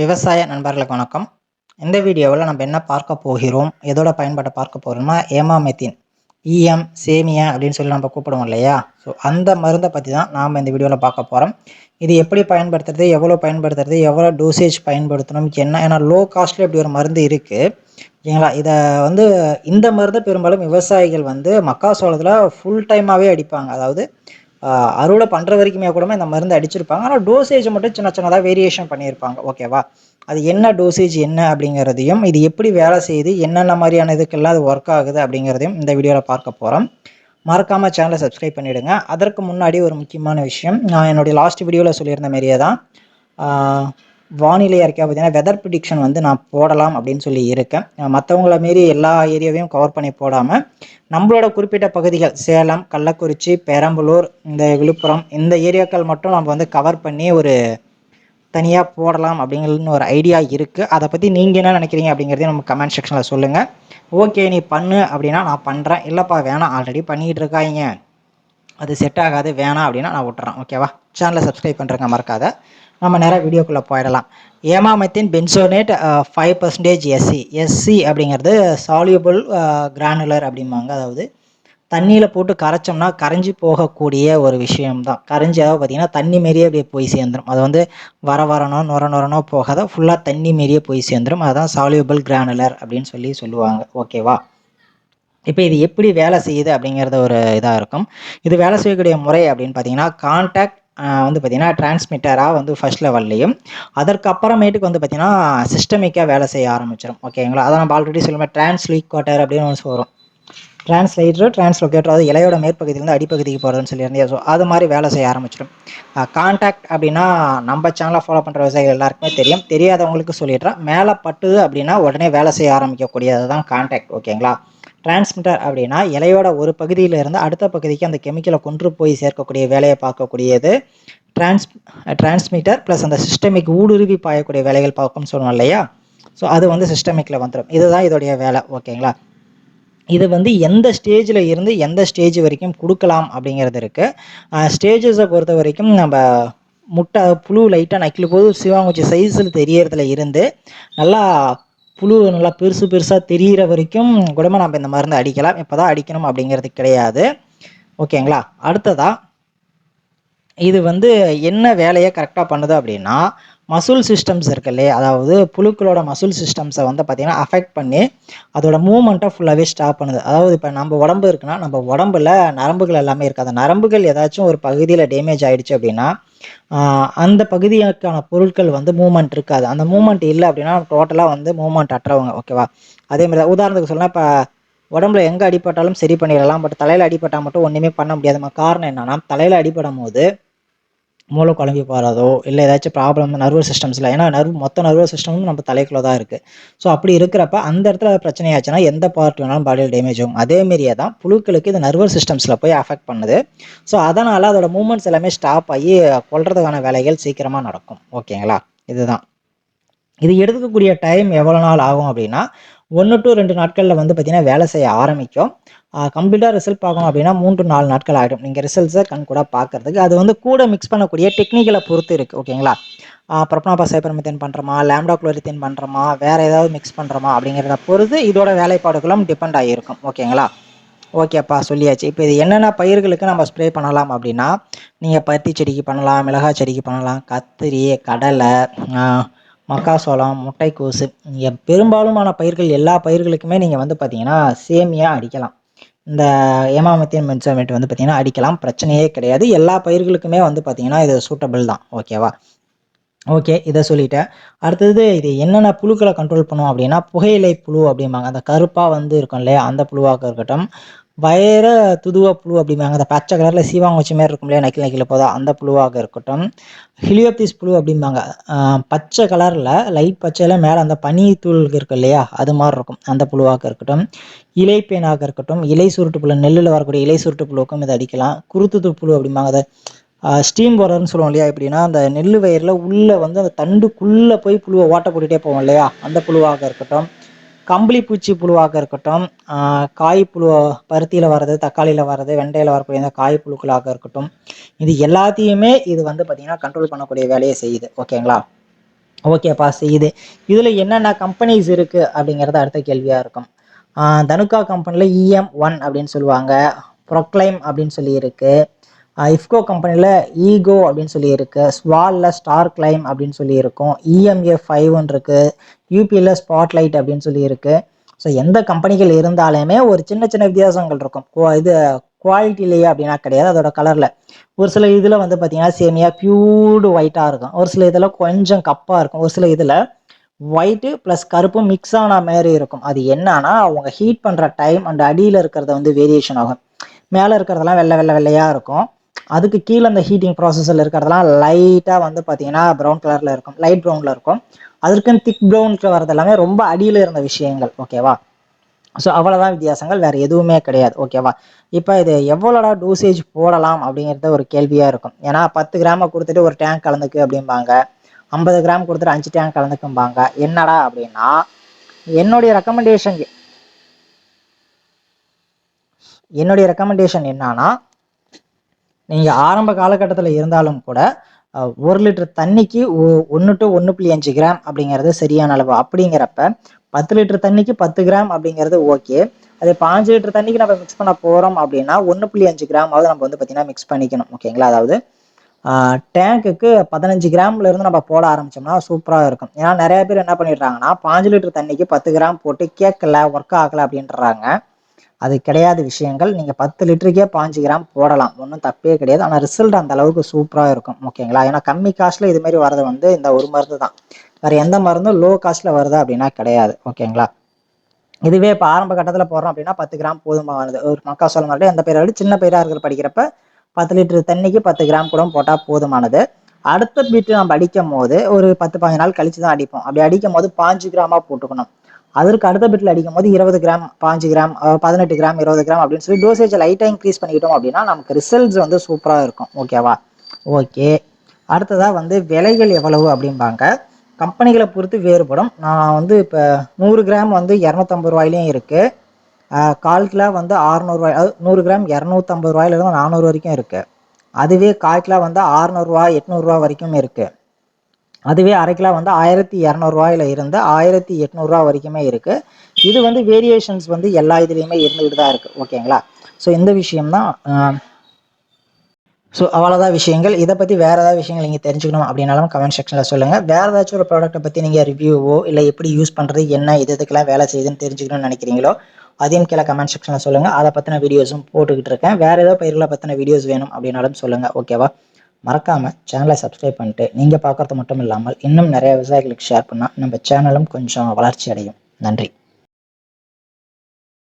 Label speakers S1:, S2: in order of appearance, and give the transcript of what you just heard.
S1: விவசாய நண்பர்களுக்கு வணக்கம். இந்த வீடியோவில் நம்ம என்ன பார்க்க போகிறோம்? எதோட பயன்பாட்டை பார்க்க போகிறோம்னா ஏமாமெத்தின் இஎம் சேமியா அப்படின்னு சொல்லி நம்ம கூப்பிடுவோம் இல்லையா? ஸோ அந்த மருந்தை பற்றி தான் நாம் இந்த வீடியோவில் பார்க்க போகிறோம் இது எப்படி பயன்படுத்துறது எவ்வளோ பயன்படுத்துறது எவ்வளோ டோசேஜ் பயன்படுத்தணும் என்ன ஏன்னா லோ காஸ்ட்லேயே இப்படி ஒரு மருந்து இருக்குது ஓகேங்களா இதை வந்து இந்த மருந்தை பெரும்பாலும் விவசாயிகள் வந்து மக்காசோளத்தில் ஃபுல் டைமாகவே அடிப்பாங்க. அதாவது அறுவடை பண்ணுற வரைக்குமே கூட இந்த மருந்து அடிச்சிருப்பாங்க. ஆனால் டோசேஜ் மட்டும் சின்ன சின்னதாக வேரியேஷன் பண்ணியிருப்பாங்க. ஓகேவா அது என்ன டோசேஜ் என்ன அப்படிங்கிறதையும் இது எப்படி வேலை செய்யுது என்னென்ன மாதிரியான இதுக்கெல்லாம் அது ஒர்க் ஆகுது அப்படிங்கிறதையும் இந்த வீடியோவில் பார்க்க போகிறோம் மறக்காமல் சேனலை சப்ஸ்கிரைப் பண்ணிவிடுங்க அதற்கு முன்னாடி ஒரு முக்கியமான விஷயம் நான் என்னுடைய லாஸ்ட் வீடியோவில் சொல்லியிருந்த மாதிரியே தான். வானிலை அறிக்கை பார்த்தீங்கன்னா வெதர் ப்ரிடிக்ஷன் வந்து நான் போடலாம் அப்படின்னு சொல்லி இருக்கேன். மற்றவங்கள மாரி எல்லா ஏரியாவையும் கவர் பண்ணி போடாமல் நம்மளோட குறிப்பிட்ட பகுதிகள் சேலம் கள்ளக்குறிச்சி பெரம்பலூர் இந்த விழுப்புரம் இந்த ஏரியாக்கள் மட்டும் நம்ம வந்து கவர் பண்ணி ஒரு தனியாக போடலாம் அப்படிங்கிறதுன்னு ஒரு ஐடியா இருக்குது அதை பற்றி நீங்கள் என்ன நினைக்கிறீங்க அப்படிங்கிறதையும் நம்ம கமெண்ட் செக்ஷனில் சொல்லுங்கள் ஓகே நீ பண்ணு அப்படின்னா நான் பண்ணுறேன் இல்லைப்பா வேணாம். ஆல்ரெடி பண்ணிக்கிட்டு இருக்காங்க அது செட் ஆகாது. வேணாம் அப்படின்னா நான் விட்டுறேன். ஓகேவா சேனலை சப்ஸ்கிரைப் பண்ணுறேங்க மறக்காத. நம்ம நேராக வீடியோக்குள்ளே போயிடலாம். Emamectin benzoate five percentage SC SC அப்படிங்கிறது சால்யூபிள் கிரானுலர் அப்படிம்பாங்க. அதாவது தண்ணியில் போட்டு கரைச்சோம்னா கரைஞ்சி போகக்கூடிய ஒரு விஷயம்தான். கரைஞ்சி அதாவது பார்த்தீங்கன்னா தண்ணி மாரியே அப்படியே போய் சேர்ந்துடும் அது வந்து வர வரனோ நொர நொரனோ போகாத ஃபுல்லாக தண்ணி மாரியே போய் சேர்ந்துடும் அதுதான் சால்யூபிள் கிரானுலர் அப்படின்னு சொல்லி சொல்லுவாங்க. ஓகேவா இப்போ இது எப்படி வேலை செய்யுது அப்படிங்கிறது ஒரு இதாக இருக்கும். இது வேலை செய்யக்கூடிய முறை அப்படின்னு பார்த்தீங்கன்னா கான்டாக்ட் வந்து பார்த்திங்கன்னா டிரான்ஸ்மிட்டராக வந்து ஃபர்ஸ்ட் லெவல்லையும் அதற்கப்புறமேட்டுக்கு வந்து பார்த்திங்கன்னா சிஸ்டமிக்காக வேலை செய்ய ஆரம்பிச்சிடும் ஓகேங்களா அதை நம்ம ஆல்ரெடி சொல்லுவேன் டிரான்ஸ்லீக் குவாட்டர் அப்படின்னு ஒன்று வரும். டிரான்ஸ்லேட்டர் டிரான்ஸ்லோகேட்டர் அது இலையோட மேற்பகுதியிலேருந்து அடிப்பகுதிக்கு போகிறதுன்னு சொல்லியிருந்தேன் ஸோ அது மாதிரி வேலை செய்ய ஆரம்பிச்சிடும் கான்டாக்ட் அப்படின்னா நம்ம சேனலை ஃபாலோ பண்ணுற விவசாயிகள் எல்லாருக்குமே தெரியும். தெரியாதவங்களுக்கு சொல்லிடுறேன். மேலே பட்டுது அப்படின்னா உடனே வேலை செய்ய ஆரம்பிக்கக்கூடியது தான் கான்டாக்ட் ஓகேங்களா டிரான்ஸ்மிட்டர் அப்படின்னா இலையோட ஒரு பகுதியிலிருந்து அடுத்த பகுதிக்கு அந்த கெமிக்கலை கொண்டு போய் சேர்க்கக்கூடிய வேலையை பார்க்கக்கூடியது. டிரான்ஸ் டிரான்ஸ்மிட்டர் ப்ளஸ் அந்த சிஸ்டமிக் ஊடுருவி பாயக்கூடிய வேலைகள் பார்க்கும்னு சொன்னோம் இல்லையா? ஸோ அது வந்து சிஸ்டமிக்கில் வந்துடும் இதுதான் இதோடைய வேலை ஓகேங்களா? இது வந்து எந்த ஸ்டேஜில் இருந்து எந்த ஸ்டேஜ் வரைக்கும் கொடுக்கலாம் அப்படிங்கிறது இருக்குது ஸ்டேஜஸை பொறுத்த வரைக்கும் நம்ம முட்டை புழு லைட்டாக நக்கில் போது சிவாங்குச்சி சைஸில் தெரியறதுல இருந்து நல்லா புழு நல்லா பெருசு பெருசாக தெரிகிற வரைக்கும் கூட நம்ம இந்த மருந்து அடிக்கலாம். இப்போ தான் அடிக்கணும் அப்படிங்கிறது கிடையாது. ஓகேங்களா? அடுத்ததாக இது வந்து என்ன வேலையை கரெக்டாக பண்ணுது அப்படின்னா மசூல் சிஸ்டம்ஸ் இருக்கு இல்லையா அதாவது புழுக்களோட மசூல் சிஸ்டம்ஸை வந்து பார்த்திங்கன்னா அஃபெக்ட் பண்ணி அதோட மூமெண்ட்டை ஃபுல்லாகவே ஸ்டாப் பண்ணுது. அதாவது இப்போ நம்ம உடம்பு இருக்குன்னா நம்ம உடம்புல நரம்புகள் எல்லாமே இருக்குது அந்த நரம்புகள் ஏதாச்சும் ஒரு பகுதியில் டேமேஜ் ஆகிடுச்சு அப்படின்னா அந்த பகுதிக்கான பொருட்கள் வந்து மூமெண்ட் இருக்காது. அந்த மூமெண்ட் இல்லை அப்படின்னா டோட்டலாக வந்து மூமெண்ட் அற்றவங்க ஓகேவா அதே மாதிரி உதாரணத்துக்கு சொல்லலாம் இப்போ உடம்புல எங்கே அடிப்பட்டாலும் சரி பண்ணிடலாம் பட் தலையில் அடிப்பட்டால் மட்டும் ஒன்றுமே பண்ண முடியாது காரணம் என்னன்னா தலையில் அடிப்படும் போது மூளை குழம்பி போகிறதோ இல்லை ஏதாச்சும் ப்ராப்ளம் நர்வஸ் சிஸ்டம்ஸில் ஏன்னா நர்வ் மொத்த நர்வஸ் சிஸ்டமும் நம்ம தலைக்குள்ளே தான் இருக்குது ஸோ அப்படி இருக்கிறப்ப அந்த இடத்துல பிரச்சனையாச்சுன்னா எந்த பார்ட் வேணாலும் பாடியில் டேமேஜ் ஆகும். அதேமாரியே தான் புழுக்களுக்கு இந்த நர்வஸ் சிஸ்டம்ஸில் போய் அஃபெக்ட் பண்ணுது. ஸோ அதனால் அதோட மூமெண்ட்ஸ் எல்லாமே ஸ்டாப் ஆகி கொள்றதுக்கான வேலைகள் சீக்கிரமாக நடக்கும். ஓகேங்களா இதுதான். இது எடுக்கக்கூடிய டைம் எவ்வளோ நாள் ஆகும் அப்படின்னா ஒன்று டு ரெண்டு நாட்களில் வந்து பார்த்திங்கன்னா வேலை செய்ய ஆரம்பிக்கும். கம்ப்ளீட்டாக ரிசல்ட் பார்க்கணும் அப்படின்னா மூன்று நாலு நாட்கள் ஆகிடும். நீங்கள் ரிசல்ட்ஸை கண் கூட பார்க்குறதுக்கு. அது வந்து கூட மிக்ஸ் பண்ணக்கூடிய டெக்னிக்கலை பொறுத்து இருக்குது ஓகேங்களா? ப்ரொப்னாபா சைபர்மெத்தேன் பண்ணுறோமா லேம்டா குளோரித்தேன் பண்ணுறோமா வேறு ஏதாவது மிக்ஸ் பண்ணுறோமா அப்படிங்கிறத பொறுத்து இதோட வேலைப்பாடுகளும் டிபெண்ட் ஆகியிருக்கும் ஓகேங்களா? ஓகேப்பா சொல்லியாச்சு. இப்போ இது என்னென்ன பயிர்களுக்கு நம்ம ஸ்ப்ரே பண்ணலாம் அப்படின்னா நீங்கள் பருத்தி செடிக்கு பண்ணலாம் மிளகாய் செடிக்கு பண்ணலாம் கத்திரி கடலை மக்காசோளம் முட்டைக்கோசு பெரும்பாலுமான பயிர்கள் எல்லா பயிர்களுக்குமே நீங்கள் வந்து பார்த்தீங்கன்னா சேமியாக அடிக்கலாம். இந்த ஏமாமத்தியம் மென்சோமேட் வந்து பார்த்திங்கன்னா அடிக்கலாம். பிரச்சனையே கிடையாது. எல்லா பயிர்களுக்குமே வந்து பார்த்திங்கன்னா இது சூட்டபிள் தான். ஓகேவா ஓகே இதை சொல்லிட்டேன். அடுத்தது இது என்னென்ன புழுக்களை கண்ட்ரோல் பண்ணும் அப்படின்னா புகையிலை புழு அப்படிம்பாங்க. அந்த கருப்பாக வந்து இருக்கும் இல்லையா? அந்த புழுவாக இருக்கட்டும். வயர துதுவ புழு அப்படிம்பாங்க. அந்த பச்சை கலரில் சீவாங்க வச்ச மாதிரி இருக்கும் இல்லையா? நக்கில் நக்கில் போதா அந்த புழுவாக இருக்கட்டும். ஹிலியோப்திஸ் புழு அப்படிம்பாங்க. பச்சை கலரில் லைட் பச்சையில் மேலே அந்த பனி தூள் இருக்கு இல்லையா? அது மாதிரி இருக்கும். அந்த புழுவாக இருக்கட்டும். இலைப்பேனாக இருக்கட்டும். இலை சுருட்டு புழு நெல்லில் வரக்கூடிய இலை சுருட்டு புழுவுக்கும் இதை அடிக்கலாம். குருத்து புழு அப்படிம்பாங்க. அதை ஸ்டீம் போடுறதுன்னு சொல்லுவோம் இல்லையா? எப்படின்னா அந்த நெல் வயரில் உள்ளே வந்து அந்த தண்டுக்குள்ளே போய் புழுவை ஓட்ட போட்டுகிட்டே போவோம் இல்லையா? அந்த புழுவாக இருக்கட்டும். கம்பளி பூச்சி புழுவாக இருக்கட்டும் காய் புழு பருத்தியில் வர்றது தக்காளியில் வர்றது வெண்டையில் வரக்கூடிய இந்த காய் புழுக்களாக இருக்கட்டும் இது எல்லாத்தையுமே இது வந்து பார்த்திங்கன்னா கண்ட்ரோல் பண்ணக்கூடிய வேலையை செய்யுது. ஓகேங்களா? ஓகேப்பா செய்யுது. இதில் என்னென்ன கம்பெனிஸ் இருக்குது அப்படிங்கிறது அடுத்த கேள்வியாக இருக்கும். தனுக்கா கம்பெனியில் இஎம் ஒன் அப்படின்னு சொல்லுவாங்க ப்ரொக்ளைம் அப்படின்னு சொல்லி இருக்குது இஃப்கோ கம்பெனியில் ஈகோ அப்படின்னு சொல்லி இருக்குது ஸ்வாலில் ஸ்டார் கிளைம் அப்படின்னு சொல்லி இருக்கும் இஎம்ஏ ஃபைவ்னு இருக்குது யூபியில் ஸ்பாட்லைட் அப்படின்னு சொல்லி இருக்குது ஸோ எந்த கம்பெனிகள் இருந்தாலுமே ஒரு சின்ன சின்ன வித்தியாசங்கள் இருக்கும். குவா- இது குவாலிட்டிலேயே அப்படின்னா கிடையாது. அதோட கலரில் ஒரு சில இதில் வந்து பார்த்தீங்கன்னா சேமியா பியூர்டு ஒயிட்டாக இருக்கும். ஒரு சில இதில் கொஞ்சம் கப்பாக இருக்கும். ஒரு சில இதில் ஒயிட்டு ப்ளஸ் கருப்பு மிக்ஸ் ஆன மாதிரி இருக்கும். அது என்னன்னா அவங்க ஹீட் பண்ணுற டைம் அண்ட் அடியில் இருக்கிறது வந்து வேரியேஷன் ஆகும். மேலே இருக்கிறதெல்லாம் வெள்ளை வெள்ளை வெள்ளையாக இருக்கும். அதுக்கு கீழே அந்த ஹீட்டிங் ப்ராசஸில் இருக்கிறதெல்லாம் லைட்டாக வந்து பார்த்தீங்கன்னா ப்ரௌன் கலரில் இருக்கும். லைட் ப்ரௌனில் இருக்கும். அதற்குன்னு திக் ப்ரௌனுக்கு வரது எல்லாமே ரொம்ப அடியில் இருந்த விஷயங்கள் ஓகேவா ஸோ அவ்வளோதான் வித்தியாசங்கள் வேறு எதுவுமே கிடையாது ஓகேவா இப்போ இது எவ்வளோடா டோசேஜ் போடலாம் அப்படிங்கிறது ஒரு கேள்வியாக இருக்கும். ஏன்னா பத்து கிராமை கொடுத்துட்டு ஒரு டேங்க் கலந்துக்கு அப்படிம்பாங்க. ஐம்பது கிராம் கொடுத்துட்டு அஞ்சு டேங்க் கலந்துக்கும்பாங்க. என்னடா அப்படின்னா என்னுடைய ரெக்கமெண்டேஷன் என்னுடைய ரெக்கமெண்டேஷன் என்னன்னா நீங்கள் ஆரம்ப காலகட்டத்தில் இருந்தாலும் கூட ஒரு லிட்டர் தண்ணிக்கு ஒன்று டு ஒன்று புள்ளி அஞ்சு கிராம் அப்படிங்கிறது சரியான அளவு. அப்படிங்கிறப்ப பத்து லிட்டர் தண்ணிக்கு பத்து கிராம் அப்படிங்கிறது ஓகே. அதே பாஞ்சு லிட்டர் தண்ணிக்கு நம்ம மிக்ஸ் பண்ண போகிறோம் அப்படின்னா ஒன்று புள்ளி அஞ்சு கிராமாவது நம்ம வந்து பார்த்தீங்கன்னா மிக்ஸ் பண்ணிக்கணும். ஓகேங்களா அதாவது டேங்க்குக்கு பதினஞ்சு கிராம்ல இருந்து நம்ம போட ஆரம்பிச்சோம்னா சூப்பராக இருக்கும். ஏன்னா நிறைய பேர் என்ன பண்ணிடுறாங்கன்னா பாஞ்சு லிட்டர் தண்ணிக்கு பத்து கிராம் போட்டு கேட்கல ஒர்க் ஆகலை அப்படின்றாங்க. அது கிடையாது விஷயங்கள். நீங்கள் பத்து லிட்டருக்கே பாஞ்சு கிராம் போடலாம். ஒன்றும் தப்பே கிடையாது. ஆனால் ரிசல்ட் அந்த அளவுக்கு சூப்பராக இருக்கும். ஓகேங்களா? ஏன்னா கம்மி காஸ்ட்டில் இது மாதிரி வரது வந்து இந்த ஒரு மருந்து தான். வேறு எந்த மருந்தும் லோ காஸ்ட்டில் வருதா அப்படின்னா கிடையாது. ஓகேங்களா? இதுவே இப்போ ஆரம்ப கட்டத்தில் போடுறோம் அப்படின்னா பத்து கிராம் போதுமானது ஒரு மக்காசோளம் மறுபடியும் அந்த பயிரை விட சின்ன பயிராக இருக்கிற படிக்கிறப்ப பத்து லிட்டர் தண்ணிக்கு பத்து கிராம் கூட போட்டால் போதுமானது. அடுத்த பீட்டு நம்ம அடிக்கும் போது ஒரு பத்து பதினஞ்சு நாள் கழிச்சு தான் அடிப்போம். அப்படி அடிக்கும் போது பாஞ்சு கிராமாக போட்டுக்கணும். அதற்கு அடுத்த பிட்டில் அடிக்கும் போது இருபது கிராம் பாஞ்சு கிராம் பதினெட்டு கிராம் இருபது கிராம் அப்படின்னு சொல்லி டோசேஜ் லைட்டாக இன்க்ரீஸ் பண்ணிக்கிட்டோம் அப்படின்னா நமக்கு ரிசல்ட்ஸ் வந்து சூப்பராக இருக்கும். ஓகேவா ஓகே அடுத்ததாக வந்து விலைகள் எவ்வளவு அப்படிம்பாங்க. கம்பெனிகளை பொறுத்து வேறுபடும். நான் வந்து இப்போ நூறு கிராம் வந்து இரநூத்தம்பது ரூபாயிலையும் இருக்குது கால் கிலோ வந்து அறுநூறுவாய் அதாவது நூறு கிராம் இரநூத்தம்பது ரூபாயிலிருந்து நானூறு வரைக்கும் இருக்குது அதுவே கால் கிலோ வந்து அறுநூறுவா எட்நூறுரூவா வரைக்கும் இருக்குது அதுவே அரை கிலோ வந்து ஆயிரத்தி இரநூறுவாயில இருந்து ஆயிரத்தி எட்நூறுரூவா வரைக்குமே இருக்குது இது வந்து வேரியேஷன்ஸ் வந்து எல்லா இதுலேயுமே இருந்துகிட்டு தான் இருக்குது ஓகேங்களா ஸோ இந்த விஷயம்தான் ஸோ அவ்வளோதான் விஷயங்கள். இதை பற்றி வேறு ஏதாவது விஷயங்கள் நீங்கள் தெரிஞ்சுக்கணும் அப்படின்னாலும் கமெண்ட் செக்ஷனில் சொல்லுங்கள் வேறு ஏதாச்சும் ஒரு ப்ராடக்ட்டை பற்றி நீங்கள் ரிவ்யூவோ இல்லை எப்படி யூஸ் பண்ணுறது என்ன இது இதுக்கெல்லாம் வேலை செய்யுதுன்னு தெரிஞ்சுக்கணும்னு நினைக்கிறீங்களோ அதையும் கீழே கமெண்ட் செக்ஷனில் சொல்லுங்கள் அதை பற்றின வீடியோஸும் போட்டுக்கிட்டு இருக்கேன். வேறு ஏதோ பயிர்களை பற்றின வீடியோஸ் வேணும் அப்படின்னாலும் சொல்லுங்கள் ஓகேவா மறக்காமல் சேனலை சப்ஸ்கிரைப் பண்ணிட்டு நீங்கள் பார்க்குறது மட்டும் இல்லாமல் இன்னும் நிறைய விவசாயிகளுக்கு ஷேர் பண்ணால் நம்ம சேனலும் கொஞ்சம் வளர்ச்சி அடையும். நன்றி.